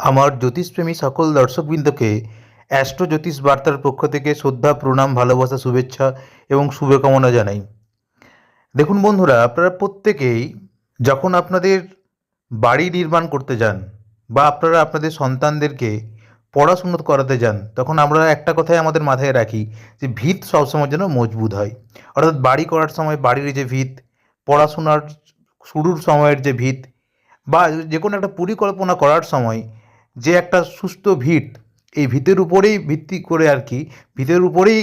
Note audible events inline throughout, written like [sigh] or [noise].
আমার জ্যোতিষপ্রেমী সকল দর্শকবৃন্দকে অ্যাস্ট্রো জ্যোতিষ বার্তার পক্ষ থেকে শ্রদ্ধা, প্রণাম, ভালোবাসা, শুভেচ্ছা এবং শুভকামনা জানাই। দেখুন বন্ধুরা, আপনারা প্রত্যেকেই যখন আপনাদের বাড়ি নির্মাণ করতে যান বা আপনারা আপনাদের সন্তানদেরকে পড়াশুনো করাতে যান, তখন আমরা একটা কথাই আমাদের মাথায় রাখি যে ভিত সবসময় যেন মজবুত হয়। অর্থাৎ বাড়ি করার সময় বাড়ির যে ভিত, পড়াশোনার শুরুর সময়ের যে ভিত বা যে কোনো একটা পরিকল্পনা করার সময় যে একটা সুস্থ ভিত এই ভিতের উপরেই ভিত্তি করে আর কি, ভিতের উপরেই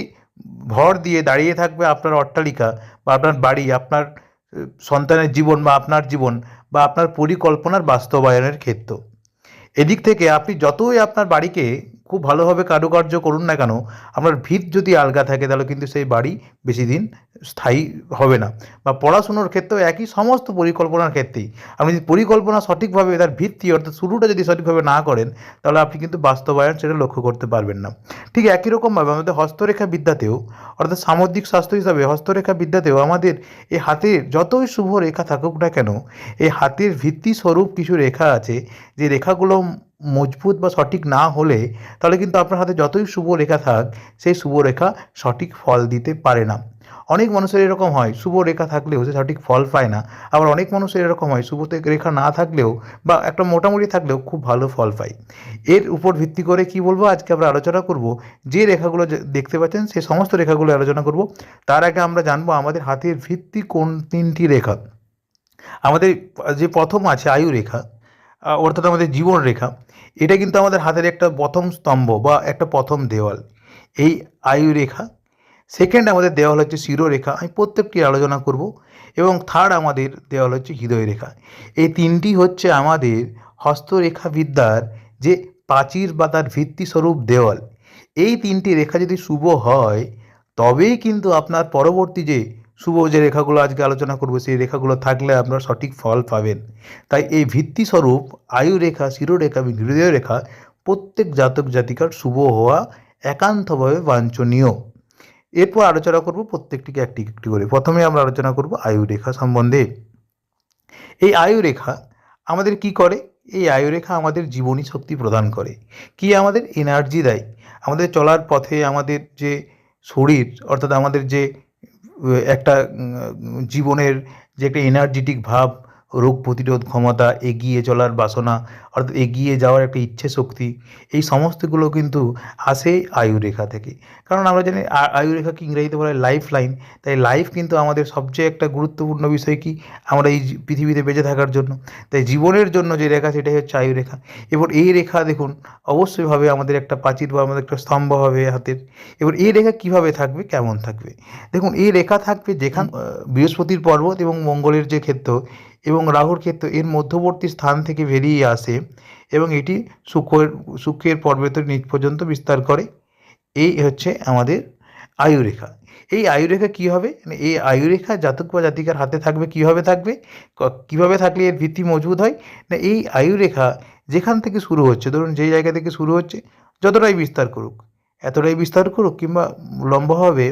ভর দিয়ে দাঁড়িয়ে থাকবে আপনার অট্টালিকা বা আপনার বাড়ি, আপনার সন্তানের জীবন বা আপনার জীবন বা আপনার পরিকল্পনার বাস্তবায়নের ক্ষেত্র। এদিক থেকে আপনি যতই আপনার বাড়িকে খুব ভালোভাবে কারুকার্য করুন না কেন, আপনার ভিত যদি আলগা থাকে তাহলে কিন্তু সেই বাড়ি বেশি দিন স্থায়ী হবে না। বা পড়াশুনোর ক্ষেত্রেও একই সমস্ত পরিকল্পনার ক্ষেত্রেই। আপনি যদি পরিকল্পনা সঠিকভাবে তার ভিত্তি অর্থাৎ শুরুটা যদি সঠিকভাবে না করেন, তাহলে আপনি কিন্তু বাস্তবায়ন সেটা লক্ষ্য করতে পারবেন না। ঠিক একই রকমভাবে আমাদের হস্তরেখা বিদ্যাতেও, অর্থাৎ সামুদ্রিক স্বাস্থ্য হিসাবে হস্তরেখা বিদ্যাতেও আমাদের এই হাতের যতই শুভ রেখা থাকুক না কেন এই হাতের ভিত্তি স্বরূপ কিছু রেখা আছে, যে রেখাগুলো মজবুত বা সঠিক না হলে তাহলে কিন্তু আপনার হাতে যতই শুভ রেখা থাক, সেই শুভ রেখা সঠিক ফল দিতে পারে না। অনেক মানুষের এরকম হয় শুভ রেখা থাকলেও সে সঠিক ফল পায় না। আবার অনেক মানুষের এরকম হয় শুভ তে- রেখা না থাকলেও বা একটা মোটামুটি থাকলেও খুব ভালো ফল পায়। এর উপর ভিত্তি করে কি বলব? আজকে আমরা আলোচনা করব, যে রেখাগুলো দেখতে পাচ্ছেন সেই সমস্ত রেখাগুলো আলোচনা করব। তার আগে আমরা জানব আমাদের হাতের ভিত্তি কোন তিনটি রেখা। আমাদের যে প্রথম আছে আয়ু রেখা অর্থাৎ আমাদের জীবন রেখা, এটা কিন্তু আমাদের হাতের একটা প্রথম স্তম্ভ বা একটা প্রথম দেওয়াল। এই আয়ু রেখা সেকেন্ড আমাদের দেওয়াল হচ্ছে শিরোরেখা আমি প্রত্যেকটি আলোচনা করব, এবং থার্ড আমাদের দেওয়াল হচ্ছে হৃদয় রেখা। এই তিনটি হচ্ছে আমাদের হস্তরেখা বিদ্যার যে প্রাচীর বা তার ভিত্তিস্বরূপ দেওয়াল। এই তিনটি রেখা যদি শুভ হয়, তবেই কিন্তু আপনার পরবর্তী যে শুভ যে রেখাগুলো আজকে আলোচনা করব, সেই রেখাগুলো থাকলে আপনারা সঠিক ফল পাবেন। তাই এই ভিত্তিস্বরূপ আয়ু রেখা শিরোরেখা এবং হৃদয় রেখা প্রত্যেক জাতক জাতিকার শুভ হওয়া একান্তভাবে বাঞ্ছনীয়। এরপর আলোচনা করব প্রত্যেকটিকে একটি একটি করে। প্রথমে আমরা আলোচনা করব আয়ু রেখা সম্বন্ধে। এই আয়ু রেখা আমাদের কি করে? এই আয়ু রেখা আমাদের জীবনী শক্তি প্রদান করে। কি আমাদের এনার্জি দেয়? আমাদের চলার পথে আমাদের যে শরীর, অর্থাৎ আমাদের যে একটা জীবনের যে একটা এনার্জেটিক ভাব রোগ প্রতিরোধ ক্ষমতা এগিয়ে চলার বাসনা, অর্থাৎ এগিয়ে যাওয়ার একটা ইচ্ছে শক্তি, এই সমস্তগুলো কিন্তু আসে আয়ুরেখা থেকে। কারণ আমরা জানি আয়ুরেখাকে আয়ু রেখাকে ইংরেজিতে বলা লাইফ লাইন তাই লাইফ কিন্তু আমাদের সবচেয়ে একটা গুরুত্বপূর্ণ বিষয় কি? আমরা এই পৃথিবীতে বেঁচে থাকার জন্য। তাই জীবনের জন্য যে রেখা, সেটাই হচ্ছে আয়ুরেখা। এবার এই রেখা দেখুন অবশ্যই ভাবে আমাদের একটা প্রাচীর বা আমাদের একটা স্তম্ভ হবে হাতের। এবার এই রেখা কীভাবে থাকবে? কেমন থাকবে? দেখুন, এই রেখা থাকবে যেখান বৃহস্পতির পর্বত এবং মঙ্গলের যে ক্ষেত্র এবং রাহুর ক্ষেত্র এর মধ্যবর্তী স্থান থেকে বেরিয়ে আসে এবং এটি শুক্রের শুক্রের পর্বতের নিচ পর্যন্ত বিস্তার করে। এই হচ্ছে আমাদের আয়ুরেখা। এই আয়ুরেখা কী হবে? মানে এই আয়ুরেখা জাতক বা জাতিকার হাতে থাকবে, কীভাবে থাকবে? কীভাবে থাকলে এর ভিত্তি মজবুত হয়? না, এই আয়ুরেখা যেখান থেকে শুরু হচ্ছে, ধরুন যেই জায়গা থেকে শুরু হচ্ছে, যতটাই বিস্তার করুক, এতটাই বিস্তার করুক কিংবা লম্বাভাবে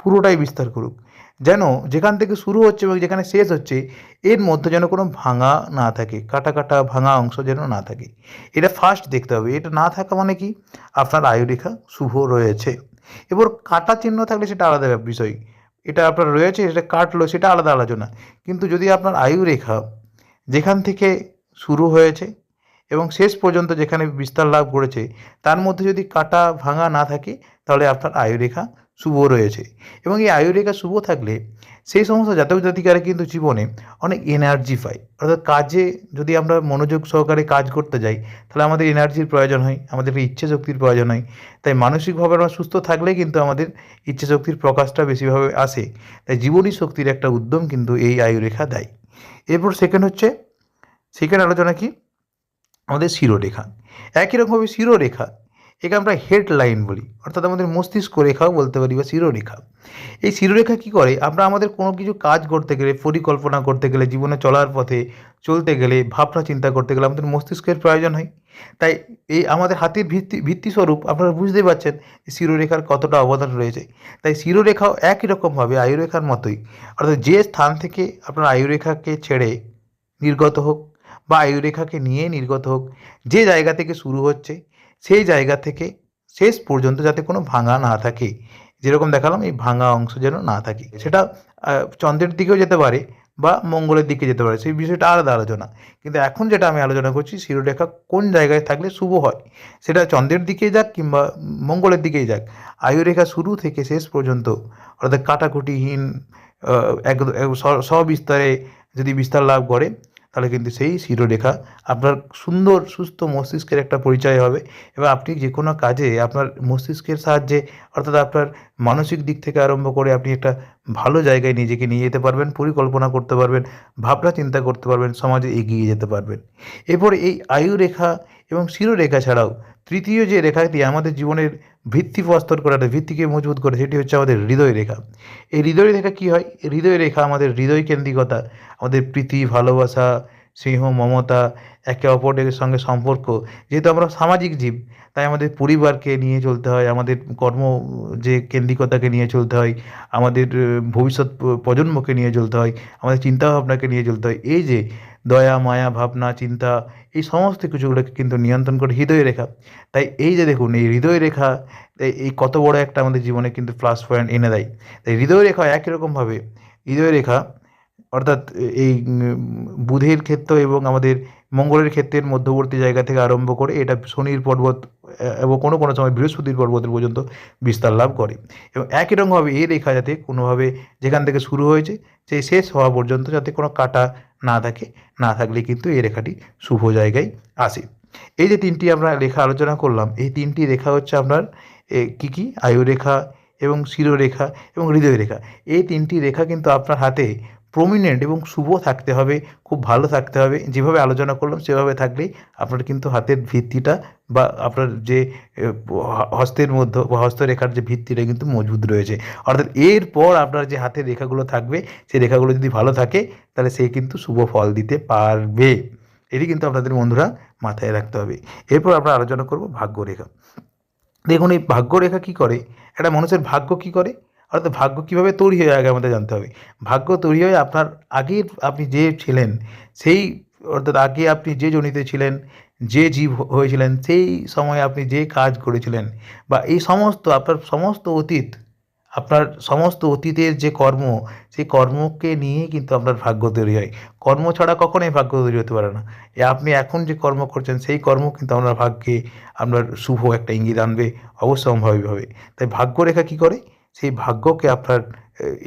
পুরোটাই বিস্তার করুক। যেন যেখান থেকে শুরু হচ্ছে এবং যেখানে শেষ হচ্ছে, এর মধ্যে যেন কোনো ভাঙা না থাকে কাটা কাটা ভাঙা অংশ যেন না থাকে। এটা ফার্স্ট দেখতে হবে। এটা না থাকা মানে কি? আপনার আয়ুরেখা শুভ রয়েছে। এবার কাটা চিহ্ন থাকলে সেটা আলাদা বিষয়। এটা আপনার রয়েছে, সেটা কাটলো, সেটা আলাদা আলোচনা। কিন্তু যদি আপনার আয়ুরেখা যেখান থেকে শুরু হয়েছে এবং শেষ পর্যন্ত যেখানে বিস্তার লাভ করেছে, তার মধ্যে যদি কাটা ভাঙা না থাকে, তাহলে আপনার আয়ুরেখা শুভ রয়েছে এবং এই আয়ুরেখা শুভ থাকলে সেই সমস্ত জাতক জাতিকারা কিন্তু জীবনে অনেক এনার্জি পায়। অর্থাৎ কাজে যদি আমরা মনোযোগ সহকারে কাজ করতে যাই, তাহলে আমাদের এনার্জির প্রয়োজন হয়, আমাদের ইচ্ছে শক্তির প্রয়োজন হয়। তাই মানসিকভাবে আমরা সুস্থ থাকলে কিন্তু আমাদের ইচ্ছে শক্তির প্রকাশটা বেশিভাবে আসে। তাই জীবনী শক্তির একটা উদ্যম কিন্তু এই আয়ুরেখা দেয়। এরপর সেকেন্ড হচ্ছে সেকেন্ড আলোচনা কি? আমাদের শিরোরেখা। একই রকমভাবে শিরোরেখা একে আমরা হেড লাইন বলি। অর্থাৎ আমাদের মস্তিষ্ক রেখাও বলতে পারি বা শিরোরেখা। এই শিরোরেখা কী করে? আমরা আমাদের কোনো কিছু কাজ করতে গেলে, পরিকল্পনা করতে গেলে, জীবনে চলার পথে চলতে গেলে, ভাবনা চিন্তা করতে গেলে আমাদের মস্তিষ্কের প্রয়োজন হয়। তাই এই আমাদের হাতের ভিত্তি, ভিত্তিস্বরূপ আপনারা বুঝতেই পারছেন শিরোরেখার কতটা অবদান রয়েছে। তাই শিরোরেখাও একই রকমভাবে আয়ুরেখার মতোই। অর্থাৎ যে স্থান থেকে আপনার আয়ুরেখাকে ছেড়ে নির্গত হোক বা আয়ুরেখাকে নিয়ে নির্গত হোক, যে জায়গা থেকে শুরু হচ্ছে সেই জায়গা থেকে শেষ পর্যন্ত যাতে কোনো ভাঙা না থাকে। যেরকম দেখালাম, এই ভাঙা অংশ যেন না থাকে। সেটা চন্দ্রের দিকেও যেতে পারে বা মঙ্গলের দিকে যেতে পারে। সেই বিষয়টা আলাদা আলোচনা। কিন্তু এখন যেটা আমি আলোচনা করছি শিরোরেখা কোন জায়গায় থাকলে শুভ হয়? সেটা চন্দ্রের দিকে যাক কিংবা মঙ্গলের দিকেই যাক। আয়ুরেখা শুরু থেকে শেষ পর্যন্ত, অর্থাৎ কাটাকুটিহীন এক- সবিস্তারে যদি বিস্তার লাভ করে তাহলে কিন্তু সেই শিরোরেখা আপনার সুন্দর, সুস্থ মস্তিষ্কের একটা পরিচয় হবে এবং আপনি যে কোনো কাজে আপনার মস্তিষ্কের সাহায্যে অর্থাৎ আপনার মানসিক দিক থেকে আরম্ভ করে আপনি একটা ভালো জায়গায় নিজেকে নিয়ে যেতে পারবেন, পরিকল্পনা করতে পারবেন, ভাবনা চিন্তা করতে পারবেন, সমাজে এগিয়ে যেতে পারবেন। এরপর এই আয়ুরেখা এবং শিরোরেখা ছাড়াও তৃতীয় যে রেখাটি আমাদের জীবনের ভিত্তি প্রস্তর করে একটা ভিত্তিকে মজবুত করে, সেটি হচ্ছে আমাদের হৃদয় রেখা। এই হৃদয় রেখা কী হয়? হৃদয় রেখা আমাদের হৃদয় কেন্দ্রিকতা, আমাদের প্রীতি, ভালোবাসা, স্নেহ, মমতা, একে অপরের সঙ্গে সম্পর্ক। যেহেতু আমরা সামাজিক জীব, তাই আমাদের পরিবারকে নিয়ে চলতে হয়, আমাদের কর্ম যে কেন্দ্রিকতাকে নিয়ে চলতে হয়, আমাদের ভবিষ্যৎ প্রজন্মকে নিয়ে চলতে হয়, আমাদের চিন্তাভাবনাকে নিয়ে চলতে হয়। এই যে দয়া, মায়া, ভাবনা, চিন্তা, এই সমস্ত কিছুগুলোকে কিন্তু নিয়ন্ত্রণ করে হৃদয় রেখা। তাই এই যে দেখুন, এই হৃদয় রেখা, এই- কত বড় একটা আমাদের জীবনে কিন্তু প্লাস পয়েন্ট এনে দেয়। তাই হৃদয় রেখা একই রকমভাবে, হৃদয় রেখা অর্থাৎ এই বুধের ক্ষেত্র এবং আমাদের মঙ্গলের ক্ষেত্রের মধ্যবর্তী জায়গা থেকে আরম্ভ করে এটা শনির পর্বত, এবং কোনো কোনো সময় বৃহস্পতির পর্বতের পর্যন্ত বিস্তার লাভ করে। এবং একই রকমভাবে এই রেখা যাতে কোনোভাবে যেখান থেকে শুরু হয়েছে, সেই শেষ হওয়া পর্যন্ত যাতে কোনো কাটা না থাকে, না থাকলে কিন্তু এই রেখাটি শুভ জায়গায় আসে। এই যে তিনটি আমরা রেখা আলোচনা করলাম, এই তিনটি রেখা হচ্ছে আপনার কী কি? আয়ুরেখা এবং শিরোরেখা এবং হৃদয় রেখা। এই তিনটি রেখা কিন্তু আপনার হাতে প্রমিনেন্ট এবং শুভ থাকতে হবে, খুব ভালো থাকতে হবে। যেভাবে আলোচনা করলাম, সেভাবে থাকলেই আপনার কিন্তু হাতের ভিত্তিটা বা আপনার যে হস্তের মধ্যে বা হস্তরেখার যে ভিত্তিটা কিন্তু মজবুত রয়েছে। অর্থাৎ এরপর আপনার যে হাতের রেখাগুলো থাকবে, সেই রেখাগুলো যদি ভালো থাকে, তাহলে সে কিন্তু শুভ ফল দিতে পারবে। এটি কিন্তু আপনাদের বন্ধুরা মাথায় রাখতে হবে। এরপর আমরা আলোচনা করব ভাগ্যরেখা। দেখুন, এই ভাগ্যরেখা কি করে? একটা মানুষের ভাগ্য কি করে? অর্থাৎ ভাগ্য কীভাবে তৈরি হয় আগে আমাদের জানতে হবে। ভাগ্য তৈরি হয় আপনার আগে আপনি যে ছিলেন, সেই অর্থাৎ আগে আপনি যে জনিতে ছিলেন, যে জীব হয়েছিলেন, সেই সময় আপনি যে কাজ করেছিলেন বা এই সমস্ত আপনার সমস্ত অতীত, আপনার সমস্ত অতীতের যে কর্ম, সেই কর্মকে নিয়ে কিন্তু আপনার ভাগ্য তৈরি হয়। কর্ম ছাড়া কখনোই ভাগ্য তৈরি হতে পারে না। এ আপনি এখন যে কর্ম করছেন, সেই কর্ম কিন্তু আপনার ভাগ্যে আপনার শুভ একটা ইঙ্গিত আনবে, অবশ্যম্ভাবীভাবে। তাই ভাগ্যরেখা কী করে? সেই ভাগ্যকে আপনার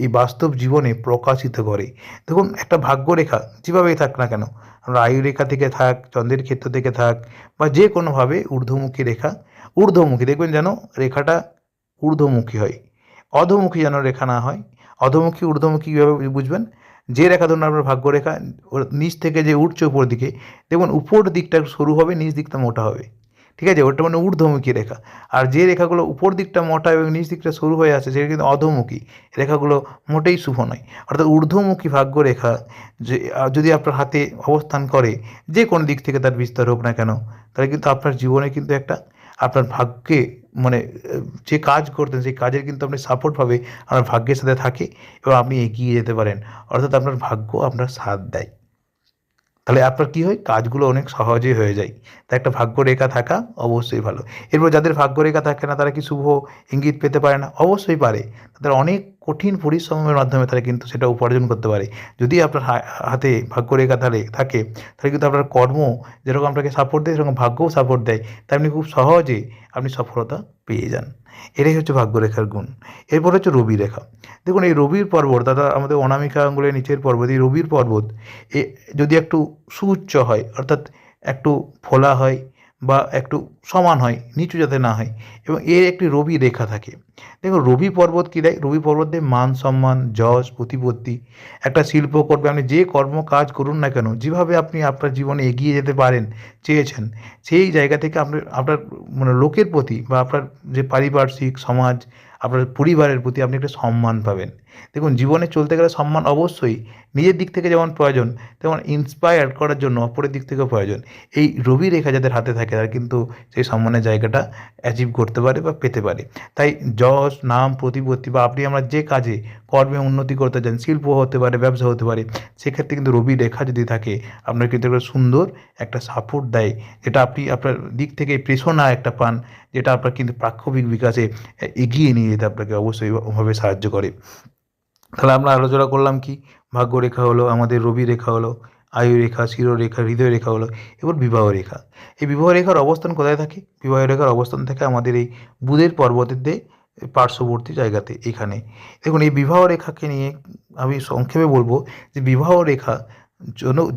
এই বাস্তব জীবনে প্রকাশিত করে। দেখুন, একটা ভাগ্যরেখা যেভাবেই থাক না কেন, আমরা আয়ুরেখা থেকে থাক, চন্দ্রের ক্ষেত্র থেকে থাক, বা যে কোনোভাবে ঊর্ধ্বমুখী রেখা, ঊর্ধ্বমুখী, দেখবেন যেন রেখাটা ঊর্ধ্বমুখী হয়। অধমুখী যেন রেখা না হয়, অধমুখী, ঊর্ধ্বমুখী কীভাবে বুঝবেন? যে রেখা ধরুন আপনার ভাগ্যরেখা নিচ থেকে যে উঠছে উপর দিকে, দেখুন, উপর দিকটা সরু হবে, নিচ দিকটা মোটা হবে। ঠিক আছে, ওটা মানে ঊর্ধ্বমুখী রেখা। আর যে রেখাগুলো উপর দিকটা মোটা এবং নিচ দিকটা সরু হয়ে আছে, সেটা কিন্তু অধমুখী। রেখাগুলো মোটেই শুভ নয়। অর্থাৎ ঊর্ধ্বমুখী ভাগ্য রেখা যে যদি আপনার হাতে অবস্থান করে, যে কোনো দিক থেকে তার বিস্তার হোক না কেন, তাহলে কিন্তু আপনার জীবনে কিন্তু একটা, আপনার ভাগ্যে মানে যে কাজ করতেন, সেই কাজের কিন্তু আপনি সাপোর্ট পাবে, আপনার ভাগ্যের সাথে থাকে এবং আপনি এগিয়ে যেতে পারেন। অর্থাৎ আপনার ভাগ্য আপনার সাথ দেয়। তাহলে আপনার কী হয়? কাজগুলো অনেক সহজেই হয়ে যায়। তাই একটা ভাগ্যরেখা থাকা অবশ্যই ভালো। এরপর যাদের ভাগ্যরেখা থাকে না, তারা কি শুভ ইঙ্গিত পেতে পারে না? অবশ্যই পারে। তাদের অনেক কঠিন পরিশ্রমের মাধ্যমে তারা কিন্তু সেটা উপার্জন করতে পারে। যদি আপনার হাতে ভাগ্যরেখা তাহলে থাকে, তাহলে কিন্তু আপনার কর্ম যেরকম আপনাকে সাপোর্ট দেয়, সেরকম ভাগ্যও সাপোর্ট দেয়। তেমনি খুব সহজে আপনি সফলতা পেয়ে যান। এটাই হচ্ছে ভাগ্যরেখার গুণ। এরপর হচ্ছে রবি রেখা। দেখুন, এই রবির পর্বত, দাদা, আমাদের অনামিকা আঙ্গুলের নিচের পর্বত, এই রবির পর্বত, এ যদি একটু সুউচ্চ হয়, অর্থাৎ একটু ফোলা হয় বা একটু সমান হয়, নিচু যাতে না হয় এবং এর একটি রবি রেখা থাকে। দেখুন, রবি পর্বত কী দেয়? রবি পর্বত দেয় মান সম্মান, যশ, প্রতিপত্তি। একটা শিল্প করবে, আপনি যে কর্ম কাজ করুন না কেন, যেভাবে আপনি আপনার জীবনে এগিয়ে যেতে পারেন, চেয়েছেন, সেই জায়গা থেকে আপনার আপনার মানে লোকের প্রতি বা আপনার যে পারিপার্শ্বিক সমাজ, আপনার পরিবারের প্রতি আপনি একটা সম্মান পাবেন। দেখুন, জীবনে চলতে গেলে সম্মান অবশ্যই নিজের দিক থেকে যেমন প্রয়োজন, তেমন ইন্সপায়ার করার জন্য অপরের দিক থেকেও প্রয়োজন। এই রবি রেখা যাদের হাতে থাকে, তারা কিন্তু সেই সম্মানের জায়গাটা অ্যাচিভ করতে পারে বা পেতে পারে। তাই যশ, নাম, প্রতিপত্তি বা আপনি আমরা যে কাজে, কর্মে উন্নতি করতে চান, শিল্প হতে পারে, ব্যবসা হতে পারে, সেক্ষেত্রে কিন্তু রবি রেখা যদি থাকে, আপনার কিন্তু একটা সুন্দর একটা সাপোর্ট দেয়, যেটা আপনি আপনার দিক থেকে প্রেষণা একটা পান, যেটা আপনার কিন্তু প্রাক্ষবিক বিকাশে এগিয়ে নিয়ে যেতে আপনাকে অবশ্যই ভাবে সাহায্য করে। তাহলে আমরা আলোচনা করলাম কি? ভাগ্য রেখা হলো, আমাদের রবি রেখা হলো, আয়ু রেখা শিরোরেখা হৃদয় রেখা হলো, এবার বিবাহ রেখা। এই বিবাহ রেখার অবস্থান কোথায় থাকে? বিবাহ রেখার অবস্থান থাকে আমাদের এই বুধের পর্বতের দিয়ে পার্শ্ববর্তী জায়গাতে, এখানে। দেখুন, এই বিবাহ রেখাকে নিয়ে আমি সংক্ষেপে বলব যে বিবাহ রেখা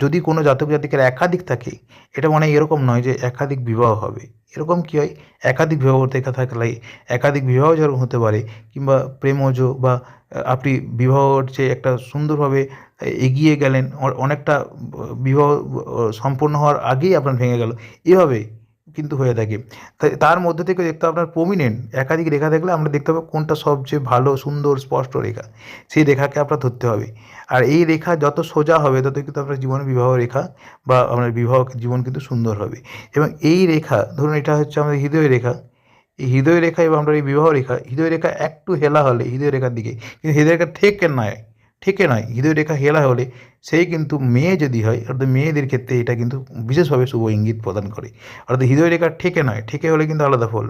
যদি কোনো জাতক জাতিকের একাধিক থাকে, এটা মানে এরকম নয় যে একাধিক বিবাহ হবে। এরকম কী হয়? একাধিক বিবাহ দেখা থাকলে একাধিক বিবাহ যেরকম হতে পারে কিংবা প্রেমজ বা আপনি বিবাহর যে একটা সুন্দরভাবে এগিয়ে গেলেন অনেকটা বিবাহ সম্পূর্ণ হওয়ার আগেই আপনার ভেঙে গেল। এভাবে কিন্তু হয়ে থাকে। তার মধ্যে থেকে দেখতে হবে আপনার প্রমিনেন্ট একাধিক রেখা দেখলে আমরা দেখতে হবে কোনটা সবচেয়ে ভালো, সুন্দর, স্পষ্ট রেখা। সেই রেখাকে আপনার ধরতে হবে। আর এই রেখা যত সোজা হবে, তত কিন্তু আপনার জীবনে বিবাহ রেখা বা আপনার বিবাহ জীবন কিন্তু সুন্দর হবে। এবং এই রেখা, ধরুন এটা হচ্ছে আমাদের হৃদয় রেখা। এই হৃদয় রেখা এবং আমরা এই বিবাহ রেখা, হৃদয় রেখা একটু হেলা হলে, হৃদয় রেখার দিকে, কিন্তু হৃদয় রেখা ঠেকে নয়। ঠেকে নয় হৃদয় রেখা হেলা হলে সেই কিন্তু মেয়ে যদি হয়, অর্থাৎ মেয়েদের ক্ষেত্রে এটা কিন্তু বিশেষভাবে শুভ ইঙ্গিত প্রদান করে। অর্থাৎ হৃদয় রেখা ঠেকে নয় ঠেকে হলে কিন্তু আলাদা ফল।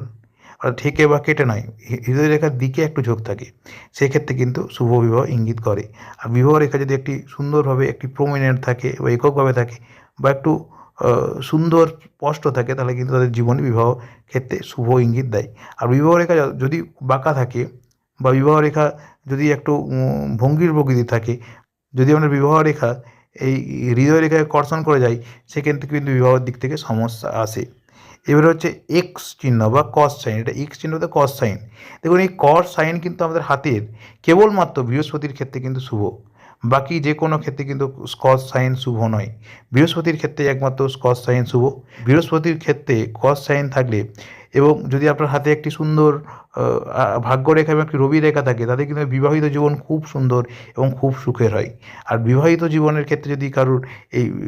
অর্থাৎ ঠেকে বা কেটে নয় হৃদয় রেখার দিকে একটু ঝোঁক থাকে, সেক্ষেত্রে কিন্তু শুভ বিবাহ ইঙ্গিত করে। আর বিবাহ রেখা যদি একটি সুন্দরভাবে একটি প্রমিনেন্ট থাকে বা এককভাবে থাকে বা একটু সুন্দর স্পষ্ট থাকে, তাহলে কিন্তু তাদের জীবনে বিবাহ ক্ষেত্রে শুভ ইঙ্গিত দেয়। আর বিবাহ রেখা যদি বাঁকা থাকে বা বিবাহ রেখা যদি একটু ভঙ্গির প্রকৃতি থাকে, যদি আমরা বিবাহ রেখা, এই হৃদয় রেখায় কর্ষণ করে যাই, সেক্ষেত্রে কিন্তু বিবাহের দিক থেকে সমস্যা আসে। এবারে হচ্ছে এক্স চিহ্ন বা কস সাইন এটা এক্স চিহ্ন তো কস সাইন দেখুন, এই কস সাইন কিন্তু আমাদের হাতের কেবলমাত্র বৃহস্পতির ক্ষেত্রে কিন্তু শুভ। বাকি যে কোনো ক্ষেত্রে কিন্তু স্কচ সাইন শুভ নয়। বৃহস্পতির ক্ষেত্রে একমাত্র স্কচ সাইন শুভ। বৃহস্পতির ক্ষেত্রে কস সাইন থাকলে এবং যদি আপনার হাতে একটি সুন্দর ভাগ্যরেখা এবং একটি রবি রেখা থাকে তাদের কিন্তু বিবাহিত জীবন খুব সুন্দর এবং খুব সুখের হয়। আর বিবাহিত জীবনের ক্ষেত্রে যদি কারোর এই উম,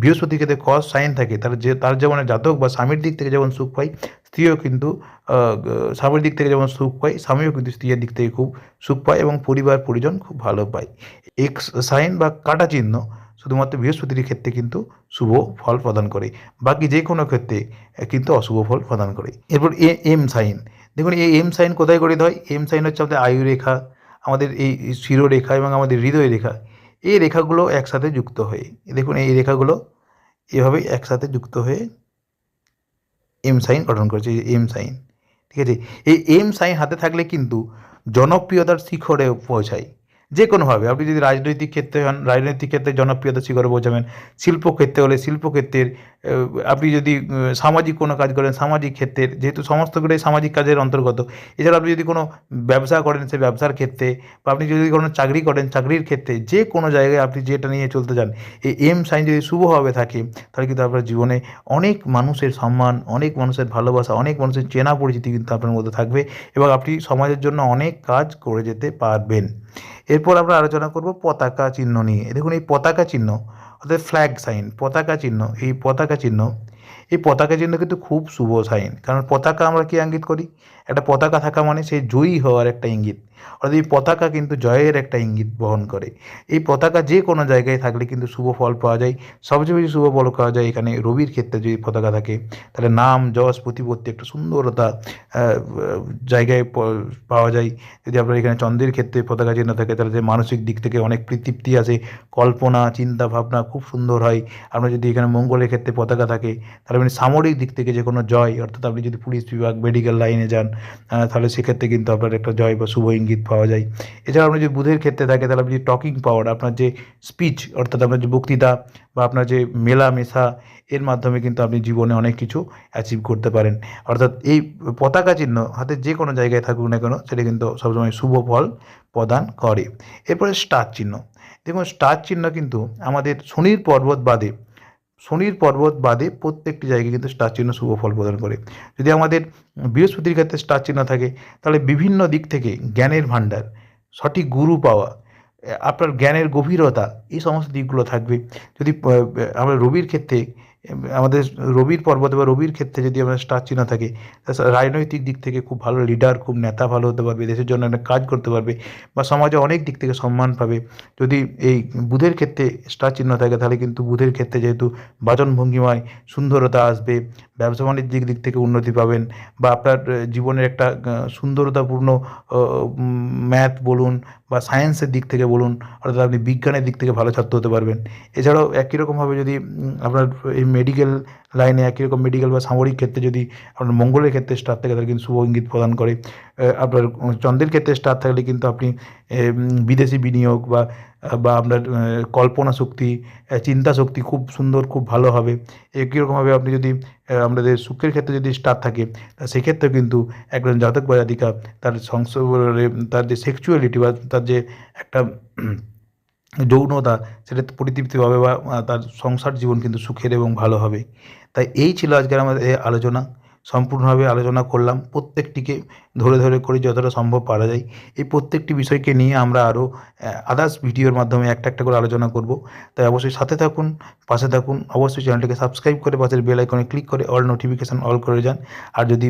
বৃহস্পতির ক্ষেত্রে কস সাইন থাকে তার যে তার যেমন জাতক বা স্বামীর দিক থেকে যেমন সুখ পায় স্ত্রীও কিন্তু স্বামীর দিক থেকে যেমন সুখ পায় স্বামীও কিন্তু স্ত্রীর দিক থেকে খুব সুখ পায় এবং পরিবার পরিজন খুব ভালো পায়। এক্স সাইন বা কাটা চিহ্ন শুধুমাত্র বৃহস্পতির ক্ষেত্রে কিন্তু শুভ ফল প্রদান করে, বাকি যে কোনো ক্ষেত্রে কিন্তু অশুভ ফল প্রদান করে। এরপর এ, এম সাইন। দেখুন, এই এম সাইন কোথায় গঠিত হয়? এম সাইন হচ্ছে আমাদের আয়ু রেখা, আমাদের এই শিরোরেখা এবং আমাদের হৃদয় রেখা। এই রেখাগুলো একসাথে যুক্ত হয়ে, দেখুন এই রেখাগুলো এভাবে একসাথে যুক্ত হয়ে এম সাইন গঠন করেছে এম সাইন। ঠিক আছে? এই এম সাইন হাতে থাকলে কিন্তু জনপ্রিয়তার শিখরে পৌঁছায়। যে কোনোভাবে আপনি যদি রাজনৈতিক ক্ষেত্রে হন, রাজনৈতিক ক্ষেত্রে জনপ্রিয়তা শিখরে পৌঁছাবেন শিল্পক্ষেত্রে হলে শিল্পক্ষেত্রের আপনি যদি সামাজিক কোনো কাজ করেন, সামাজিক ক্ষেত্রের, যেহেতু সমস্ত সমস্তগুলোই সামাজিক কাজের অন্তর্গত, এছাড়া আপনি যদি কোনো ব্যবসা করেন, সে ব্যবসার ক্ষেত্রে, বা আপনি যদি কোনো চাকরি করেন, চাকরির ক্ষেত্রে, যে কোনো জায়গায় আপনি যেটা নিয়ে চলতে চান, এই এম সাইন যদি শুভভাবে থাকে, তাহলে কিন্তু আপনার জীবনে অনেক মানুষের সম্মান, অনেক মানুষের ভালোবাসা, অনেক মানুষের চেনা পরিচিতি কিন্তু আপনার মধ্যে থাকবে এবং আপনি সমাজের জন্য অনেক কাজ করে যেতে পারবেন। এরপর আমরা আলোচনা করব পতাকা চিহ্ন নিয়ে। দেখুন, এই পতাকা চিহ্ন, অর্থাৎ ফ্ল্যাগ সাইন পতাকা চিহ্ন, এই পতাকা চিহ্ন, এই পতাকা চিহ্ন কিন্তু খুব শুভ সাইন কারণ পতাকা আমরা কি ইঙ্গিত করি? একটা পতাকা থাকা মানে সেই জয়ী হওয়ার একটা ইঙ্গিত। অর্থাৎ এই পতাকা কিন্তু জয়ের একটা ইঙ্গিত বহন করে। এই পতাকা যে কোনো জায়গায় থাকলে কিন্তু শুভ ফল পাওয়া যায়। সবচেয়ে বেশি শুভ ফল পাওয়া যায় এখানে রবির ক্ষেত্রে যদি পতাকা থাকে। তাহলে নাম, যশ, প্রতিপত্তি একটা সুন্দরতা জায়গায় পাওয়া যায়। যদি আপনার এখানে চন্দ্রের ক্ষেত্রে পতাকা চিহ্ন থাকে, তাহলে যে মানসিক দিক থেকে অনেক তৃপ্তি আসে। কল্পনা, চিন্তা, ভাবনা খুব সুন্দর হয়। আপনার যদি এখানে মঙ্গলের ক্ষেত্রে পতাকা থাকে, তাহলে আপনি সামরিক দিক থেকে যে কোনো জয়, অর্থাৎ আপনি যদি পুলিশ বিভাগ মেডিকেল লাইনে যান তাহলে সেক্ষেত্রে কিন্তু আপনার একটা জয় বা শুভ ইঙ্গিত পাওয়া যায়। এছাড়া আপনি যদি বুধের ক্ষেত্রে থাকে, তাহলে আপনি টকিং পাওয়ার আপনার যে স্পিচ অর্থাৎ আপনার যে বক্তৃতা বা আপনার যে মেলামেশা, এর মাধ্যমে কিন্তু আপনি জীবনে অনেক কিছু অ্যাচিভ করতে পারেন। অর্থাৎ এই পতাকা চিহ্ন হাতে যে কোনো জায়গায় থাকুক না কেন, সেটা কিন্তু সবসময় শুভ ফল প্রদান করে। এরপরে স্টার চিহ্ন। দেখুন স্টার চিহ্ন কিন্তু আমাদের শনির পর্বত বাদে শনির পর্বত বাদে প্রত্যেকটি জায়গায় কিন্তু স্টার চিহ্ন শুভ ফল প্রদান করে। যদি আমাদের বৃহস্পতির ক্ষেত্রে স্টার চিহ্ন থাকে, তাহলে বিভিন্ন দিক থেকে জ্ঞানের ভাণ্ডার, সঠিক গুরু পাওয়া আপনার জ্ঞানের গভীরতা, এই সমস্ত দিকগুলো থাকবে। যদি আমরা রবির ক্ষেত্রে আমাদের রবির পর্বতে বা রবির ক্ষেত্রে যদি আমরা স্টার চিহ্ন থাকে রাজনৈতিক দিক থেকে খুব ভালো লিডার খুব নেতা ভালো হতে পারবে, দেশের জন্য অনেক কাজ করতে পারবে বা সমাজে অনেক দিক থেকে সম্মান পাবে। যদি এই বুধের ক্ষেত্রে স্টার চিহ্ন থাকে, তাহলে কিন্তু বুধের ক্ষেত্রে যেহেতু বাচন ভঙ্গিমায় সুন্দরতা আসবে, ব্যবসা বাণিজ্যিক দিক থেকে উন্নতি পাবেন বা আপনার জীবনের একটা সুন্দরতাপূর্ণ ম্যাথ বলুন বা সায়েন্সের দিক থেকে বলুন, অর্থাৎ আপনি বিজ্ঞানের দিক থেকে ভালো ছাত্র হতে পারবেন। এছাড়াও একই রকমভাবে যদি আপনার এই মেডিকেল লাইনে একই রকম মেডিকেল বা সামরিক ক্ষেত্রে যদি আপনার মঙ্গলের ক্ষেত্রে স্টার থাকে, তাহলে কিন্তু শুভ ইঙ্গিত প্রদান করে। আপনার চন্দ্রের ক্ষেত্রে স্টার থাকলে কিন্তু আপনি বিদেশি বিনিয়োগ বা বা আপনার কল্পনা শক্তি চিন্তা শক্তি খুব সুন্দর, খুব ভালো হবে। একই রকমভাবে আপনি যদি আমাদের সুখের ক্ষেত্রে যদি স্টার থাকে, তা সেক্ষেত্রেও কিন্তু একজন জাতক বা জাতিকা তার সংসারে, তার যে সেক্সুয়ালিটি বা তার যে একটা [clears throat] যৌনতা, সেটা পরিতৃপ্তি পাবে বা তার সংসার জীবন কিন্তু সুখের এবং ভালো হবে। তাই এই ছিল আজকের আমাদের আলোচনা। সম্পূর্ণভাবে আলোচনা করলাম। প্রত্যেকটিকে ধরে ধরে করে যতটা সম্ভব পারা যায়। এই প্রত্যেকটি বিষয়কে নিয়ে আমরা আরও আদার্স ভিডিওর মাধ্যমে একটা একটা করে আলোচনা করব। তাই অবশ্যই সাথে থাকুন, পাশে থাকুন। অবশ্যই চ্যানেলটিকে সাবস্ক্রাইব করে পাশের বেল আইকনে ক্লিক করে অল নোটিফিকেশান অল করে যান। আর যদি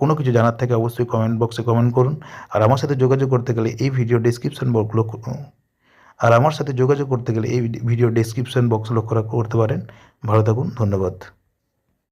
কোনো কিছু জানার থাকে অবশ্যই কমেন্ট বক্সে কমেন্ট করুন। আর আমার সাথে যোগাযোগ করতে গেলে এই ভিডিও ডিসক্রিপশন বক্সগুলো আর আমার সাথে যোগাযোগ করতে গেলে এই ভিডিও ডেসক্রিপশন বক্স লক্ষ্য করতে পারেন। ভালো থাকুন, ধন্যবাদ।